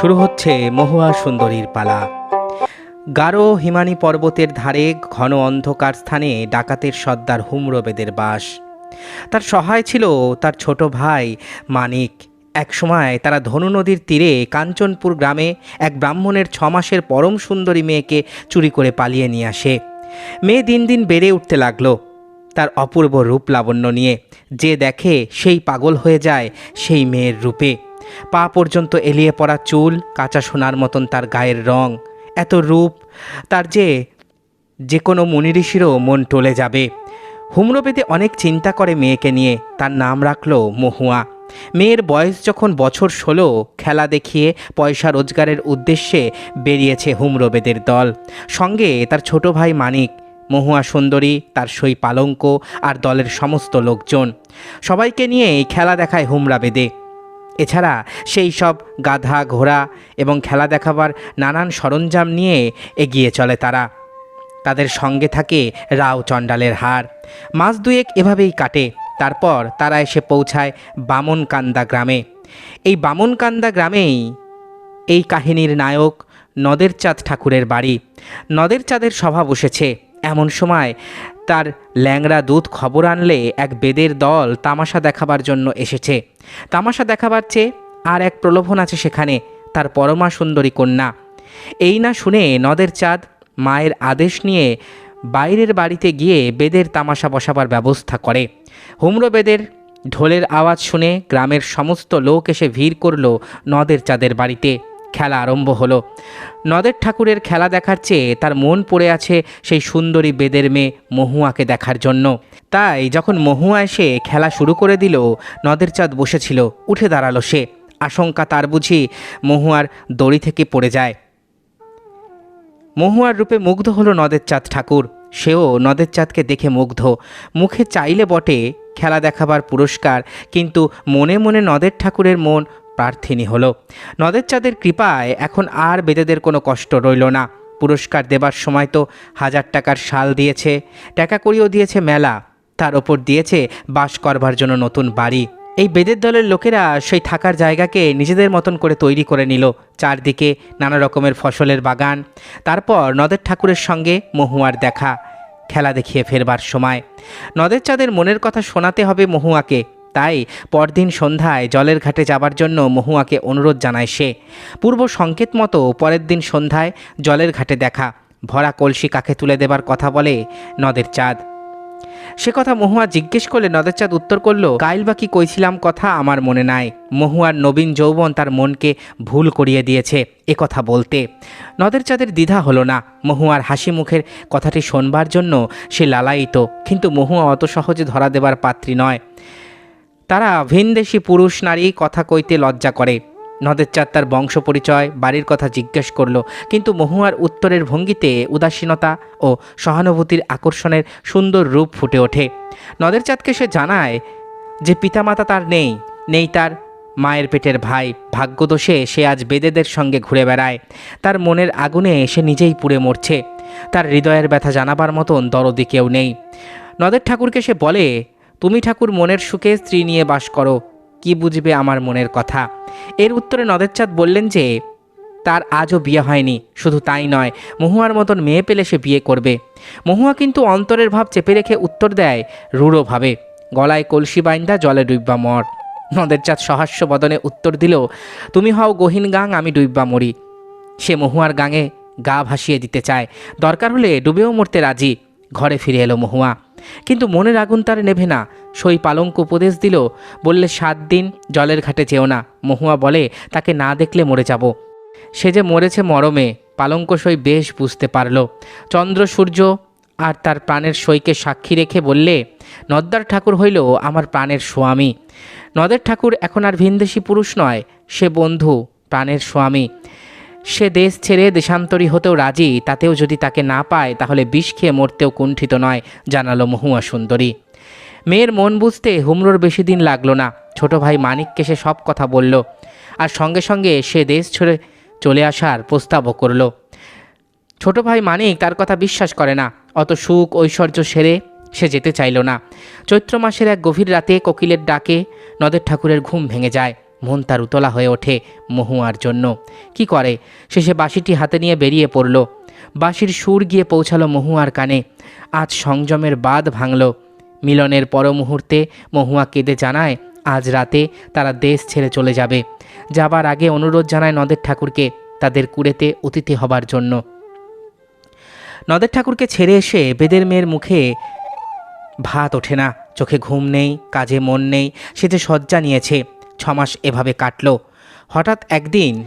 শুরু হচ্ছে মহুয়া সুন্দরীর পালা। গারো হিমানি পর্বতের ধারে ঘন অন্ধকার স্থানে ডাকাতের সর্দার হুমরবেদের বাস। তার সহায় ছিল তার ছোট ভাই মানিক। একসময় তারা ধনু নদীর তীরে কাঞ্চনপুর গ্রামে এক ব্রাহ্মণের ছমাসের পরম সুন্দরী মেয়েকে চুরি করে পালিয়ে নিয়ে আসে। মেয়ে দিন দিন বেড়ে উঠতে লাগল। তার অপূর্ব রূপ লাবণ্য নিয়ে যে দেখে সেই পাগল হয়ে যায় সেই মেয়ের রূপে। পা পর্যন্ত এলিয়ে পড়া চুল, কাঁচা সোনার মতন তার গায়ের রং, এত রূপ, তার যে যে কোনো মুনি ঋষিরও মন টলে যাবে। হুমরোবেদে অনেক চিন্তা করে মেয়েকে নিয়ে, তার নাম রাখল মহুয়া। মেয়ের বয়স যখন বছর ষোলো, খেলা দেখিয়ে পয়সা রোজগারের উদ্দেশ্যে বেরিয়েছে হুমরোবেদের দল। সঙ্গে তার ছোট ভাই মানিক, মহুয়া সুন্দরী, তার সই পালঙ্ক আর দলের সমস্ত লোকজন। সবাইকে নিয়েই খেলা দেখায় হুমরা বেদে। এছাড়া সেই সব গাধা, ঘোড়া এবং খেলা দেখাবার নানান সরঞ্জাম নিয়ে এগিয়ে চলে তারা। তাদের সঙ্গে থাকে রাও চণ্ডালের হার। মাস দুয়েক এভাবেই কাটে। তারপর তারা এসে পৌঁছায় বামনকান্দা গ্রামে। এই বামনকান্দা গ্রামেই এই কাহিনীর নায়ক নদের চাঁদ ঠাকুরের বাড়ি। নদের চাঁদের সভা বসেছে। এমন সময় তার ল্যাংড়া দুধ খবর আনলে এক বেদের দল তামাশা দেখাবার জন্য এসেছে। তামাশা দেখাবার চেয়ে আর এক প্রলোভন আছে সেখানে, তার পরমা সুন্দরী কন্যা। এই না শুনে নদের চাঁদ মায়ের আদেশ নিয়ে বাইরের বাড়িতে গিয়ে বেদের তামাশা বসাবার ব্যবস্থা করে। হুমড়ো বেদের ঢোলের আওয়াজ শুনে গ্রামের সমস্ত লোক এসে ভিড় করল নদের চাঁদের বাড়িতে। খেলা আরম্ভ হলো। নদের ঠাকুরের খেলা দেখার চেয়ে তার মন পড়ে আছে সেই সুন্দরী বেদের মেয়ে মহুয়াকে দেখার জন্য। তাই যখন মহুয়া এসে খেলা শুরু করে দিল, নদের চাঁদ বসেছিল, উঠে দাঁড়াল সে। আশঙ্কা তার বুঝি মহুয়ার দড়ি থেকে পড়ে যায়। মহুয়ার রূপে মুগ্ধ হলো নদের চাঁদ ঠাকুর। সেও নদের চাঁদকে দেখে মুগ্ধ। মুখে চাইলে বটে খেলা দেখাবার পুরস্কার, কিন্তু মনে মনে নদের ঠাকুরের মন প্রার্থিনী হলো নদের চাঁদের কৃপায় এখন আর বেদেদের কোনো কষ্ট রইল না। পুরস্কার দেবার সময় তো হাজার টাকার শাল দিয়েছে, টাকা করিও দিয়েছে মেলা, তার ওপর দিয়েছে বাস করবার জন্য নতুন বাড়ি। এই বেদের দলের লোকেরা সেই থাকার জায়গাকে নিজেদের মতন করে তৈরি করে নিল। চারদিকে নানা রকমের ফসলের বাগান, তারপর নদের ঠাকুরের সঙ্গে মহুয়ার দেখা, খেলা দেখিয়ে ফেরবার সময়। নদের চাঁদের মনের কথা শোনাতে হবে মহুয়াকে। তাই পরদিন সন্ধ্যায় জলের ঘাটে যাবার জন্য মহুয়াকে অনুরোধ জানায় সে। পূর্ব সংকেত মতো পরের দিন সন্ধ্যায় জলের ঘাটে দেখা। ভরা কলসি কাকে তুলে দেবার কথা বলে নদের চাঁদ। সে কথা মহুয়া জিজ্ঞেস করলে নদের চাঁদ উত্তর করল, কাইল বাকি কইছিলাম কথা আমার মনে নাই। মহুয়ার নবীন যৌবন তার মনকে ভুল করিয়ে দিয়েছে এ কথা বলতে। নদের চাঁদের দ্বিধা হলো না। মহুয়ার হাসি মুখের কথাটি শোনবার জন্য সে লালায়িত। কিন্তু মহুয়া অত সহজে ধরা দেবার পাত্রী নয়। তারা ভিনদেশি পুরুষ নারী কথা কইতে লজ্জা করে। নদের চাঁদ তার বংশ পরিচয় বাড়ির কথা জিজ্ঞেস করল, কিন্তু মহুয়ার উত্তরের ভঙ্গিতে উদাসীনতা ও সহানুভূতির আকর্ষণের সুন্দর রূপ ফুটে ওঠে। নদের চাঁদকে সে জানায় যে পিতামাতা তার নেই নেই তার মায়ের পেটের ভাই। ভাগ্যদোষে সে আজ বেদেদের সঙ্গে ঘুরে বেড়ায়। তার মনের আগুনে সে নিজেই পুড়ে মরছে। তার হৃদয়ের ব্যথা জানাবার মতন দরদি কেউ নেই। নদের ঠাকুরকে সে বলে তুমি ঠাকুর মনের সুখে স্ত্রী নিয়ে বাস করো, কি বুঝবে আমার মনের কথা? এর উত্তরে নদের চাঁদ বললেন যে, তার আজও বিয়ে হয়নি, শুধু তাই নয়, মহুয়ার মতন মেয়ে পেলে সে বিয়ে করবে। মহুয়া কিন্তু অন্তরের ভাব চেপে রেখে উত্তর দেয় রূঢ়ভাবে গলায় কলসি বাইন্দা জলে ডুববা মর। নদের চাঁদ সহাস্য বদনে উত্তর দিল, তুমি হও গহীন গাং, আমি ডুববা মরি। সে মহুয়ার গাঙে গা ভাসিয়ে দিতে চায়। দরকার হলে ডুবেও মরতে রাজি। ঘরে ফিরে এলো মহুয়া। কিন্তু মনের আগুন তার নেভে না। সই পালঙ্ক উপদেশ দিল, বললে, সাত দিন জলের ঘাটে যেও না। মহুয়া বলে, তাকে না দেখলে মরে যাব। সে যে মরেছে মরমে, পালঙ্ক সই বেশ বুঝতে পারল। চন্দ্র, সূর্য আর তার প্রাণের সইকে সাক্ষী রেখে বললে, নদ্দার ঠাকুর হইল আমার প্রাণের স্বামী। নদের ঠাকুর এখন আর ভিনদেশি পুরুষ নয়, সে বন্ধু, প্রাণের স্বামী। সে দেশ ছেড়ে দেশান্তরী হতেও রাজি, তাতেও যদি তাকে না পায়, তাহলে বিষ খেয়ে মরতেও কুণ্ঠিত নয়, জানালো মহুয়া সুন্দরী। মেয়ের মন বুঝতে হুমড়োর বেশি দিন লাগল না, ছোট ভাই মানিককে সে সব কথা বলল, আর সঙ্গে সঙ্গে সে দেশ ছেড়ে চলে আসার প্রস্তাবও করল। ছোট ভাই মানিক তার কথা বিশ্বাস করে না, অত সুখ ঐশ্বর্য সেরে সে যেতে চাইল না। চৈত্র মাসের এক গভীর রাতে কোকিলের ডাকে নদের ঠাকুরের ঘুম ভেঙে যায়। মন তার উতলা হয়ে ওঠে মহুয়ার জন্য। কি করে? শেষে বাঁশিটি হাতে নিয়ে বেরিয়ে পড়ল। বাঁশির সুর গিয়ে পৌঁছালো মহুয়ার কানে। আজ সংযমের বাদ ভাঙল। মিলনের পর মুহূর্তে মহুয়া কেঁদে জানায়, আজ রাতে তারা দেশ ছেড়ে চলে যাবে। যাবার আগে অনুরোধ জানায় নদের ঠাকুরকে তাদের কুড়েতে অতিথি হবার জন্য। নদের ঠাকুরকে ছেড়ে এসে বেদের মেয়ের মুখে ভাত ওঠে না। চোখে ঘুম নেই, কাজে মন নেই, সে যে শয্যা নিয়েছে। ছমাস এভাবে কাটল। হঠাৎ একদিন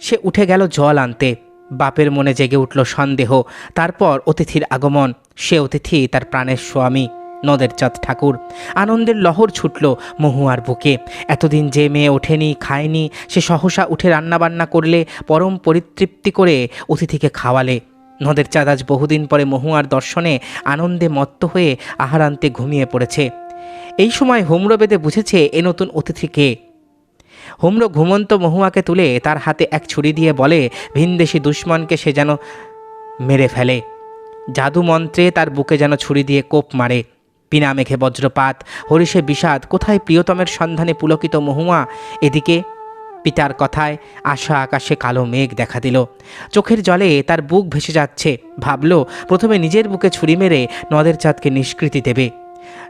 সে উঠে গেল জল আনতে। বাপের মনে জেগে উঠল সন্দেহ। তারপর অতিথির আগমন। সে অতিথি তার প্রাণের স্বামী, নদের চাঁদ ঠাকুর। আনন্দের লহর ছুটল মহুয়ার বুকে। এতদিন যে মেয়ে ওঠেনি, খায়নি, সে সহসা উঠে রান্নাবান্না করলে, পরম পরিতৃপ্তি করে অতিথিকে খাওয়ালে। নদের চাঁদ আজ বহুদিন পরে মহুয়ার দর্শনে আনন্দে মত্ত হয়ে আহারান্তে ঘুমিয়ে পড়েছে। এই সময় হোমরো বেদে বুঝেছে এ নতুন অতিথিকে। হোমরো ঘুমন্ত মহুয়াকে তুলে তার হাতে এক ছুরি দিয়ে বলে, ভিনদেশি দুশ্মনকে সে যেন মেরে ফেলে। জাদু মন্ত্রে তার বুকে যেন ছুরি দিয়ে কোপ মারে। পিনা মেঘে বজ্রপাত, হরিষে বিষাদ, কোথায় প্রিয়তমের সন্ধানে পুলকিত মহুয়া? এদিকে পিতার কথায় আশা আকাশে কালো মেঘ দেখা দিল। চোখের জলে তার বুক ভেসে যাচ্ছে। ভাবল, প্রথমে নিজের বুকে ছুরি মেরে নদের চাঁদকে নিষ্কৃতি দেবে।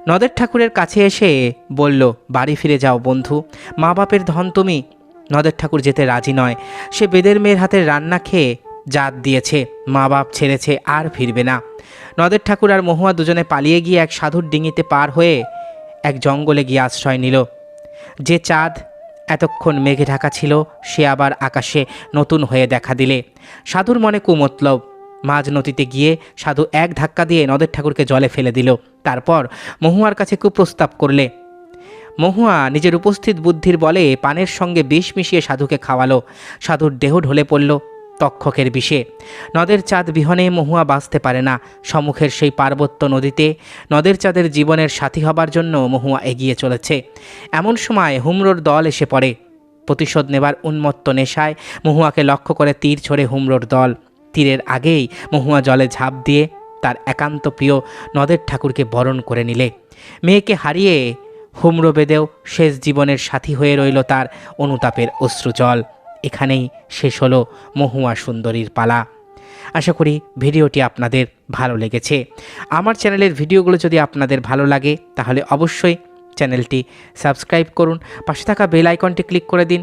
নদের ঠাকুরের কাছে এসে বলল, বাড়ি ফিরে যাও বন্ধু। মা বাপের ধন তুমি নদের ঠাকুর যেতে রাজি নয়। সে বেদের মেয়ের হাতের রান্না খেয়ে জাত দিয়েছে। মা বাপ ছেড়েছে, আর ফিরবে না। নদের ঠাকুর আর মহুয়া দুজনে পালিয়ে গিয়ে এক সাধুর ডিঙিতে পার হয়ে এক জঙ্গলে গিয়ে আশ্রয় নিল। যে চাঁদ এতক্ষণ মেঘে ঢাকা ছিল, সে আবার আকাশে নতুন হয়ে দেখা দিলে। সাধুর মনে কুমতলব মাঝ নদীতে গিয়ে সাধু এক ধাক্কা দিয়ে নদের ঠাকুরকে জলে ফেলে দিল। তারপর মহুয়ার কাছে কুপ্রস্তাব করলে, মহুয়া, নিজের উপস্থিত বুদ্ধির বলে পানের সঙ্গে বিষ মিশিয়ে সাধুকে খাওয়ালো। সাধুর দেহ ঢলে পড়ল তক্ষকের বিষে। নদের চাঁদ বিহনে মহুয়া বাঁচতে পারে না। সম্মুখের সেই পার্বত্য নদীতে নদের চাঁদের জীবনের সাথী হবার জন্য মহুয়া এগিয়ে চলেছে। এমন সময় হুমরোর দল এসে পড়ে। প্রতিশোধ নেবার উন্মত্ত নেশায় মহুয়াকে লক্ষ্য করে তীর ছড়ে হুমরোর দল। তীরের আগেই মহুয়া জলে ঝাঁপ দিয়ে তার একান্ত প্রিয় নদের ঠাকুরকে বরণ করে নিলে। মেয়েকে হারিয়ে হুমরো বেদেও শেষ জীবনের সাথী হয়ে রইল তার অনুতাপের অশ্রুজল। এখানেই শেষ হলো মহুয়া সুন্দরীর পালা। আশা করি ভিডিওটি আপনাদের ভালো লেগেছে। আমার চ্যানেলের ভিডিওগুলো যদি আপনাদের ভালো লাগে, তাহলে অবশ্যই চ্যানেলটি সাবস্ক্রাইব করুন। পাশে থাকা বেল আইকনটি ক্লিক করে দিন।